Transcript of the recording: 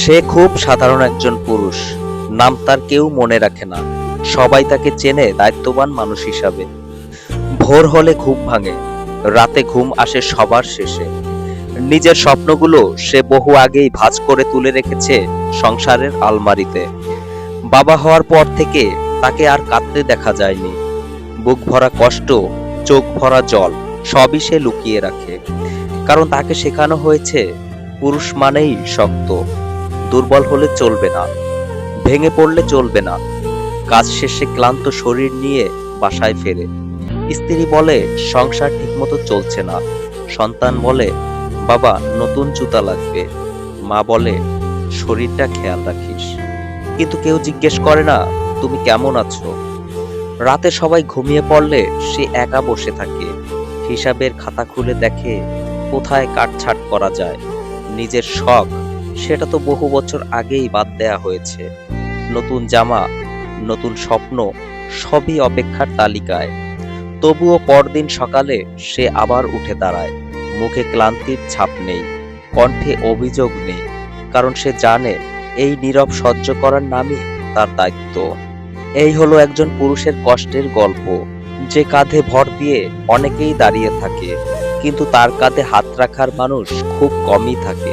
সে খুব সাধারণ একজন পুরুষ। নাম তার কেউ মনে রাখে না। সবাই তাকে চেনে দায়িত্ববান মানুষ হিসাবে। ভোর হলে ঘুম ভাঙে, রাতে ঘুম আসে সবার শেষে। নিজের স্বপ্নগুলো সে বহু আগেই ভাঁজ করে তুলে রেখেছে সংসারের আলমারিতে। বাবা হওয়ার পর থেকে তাকে আর কাঁদতে দেখা যায়নি। বুক ভরা কষ্ট, চোখ ভরা জল, সবই সে লুকিয়ে রাখে। কারণ তাকে শেখানো হয়েছে, পুরুষ মানেই শক্ত। দুর্বল হলে চলবে না, ভেঙে পড়লে চলবে না। কাজ শেষে ক্লান্ত শরীর নিয়ে বাসায় ফেরে। স্ত্রী বলে, সংসার ঠিকমতো চলছে না। সন্তান বলে, বাবা, নতুন জুতা লাগবে। মা বলে, শরীরটা খেয়াল রাখিস। কিন্তু কেউ জিজ্ঞেস করে না, তুমি কেমন আছো? রাতে সবাই ঘুমিয়ে পড়লে সে একা বসে থাকে। হিসাবের খাতা খুলে দেখে, কোথায় কাটছাট করা যায়। নিজের শখ সেটা তো বহু বছর আগেই বাদ দেয়া হয়েছে। নতুন জামা, নতুন স্বপ্ন, সবই অপেক্ষার তালিকায়। তবুও পরদিন সকালে সে আবার উঠে দাঁড়ায়। মুখে ক্লান্তির ছাপ নেই, কণ্ঠে অভিযোগ নেই, কারণ সে জানে এই নীরব সহ্য করার নামই তার দায়িত্ব। এই হলো একজন পুরুষের কষ্টের গল্প। যে কাঁধে ভর দিয়ে অনেকেই দাঁড়িয়ে থাকে, কিন্তু তার কাঁধে হাত রাখার মানুষ খুব কমই থাকে।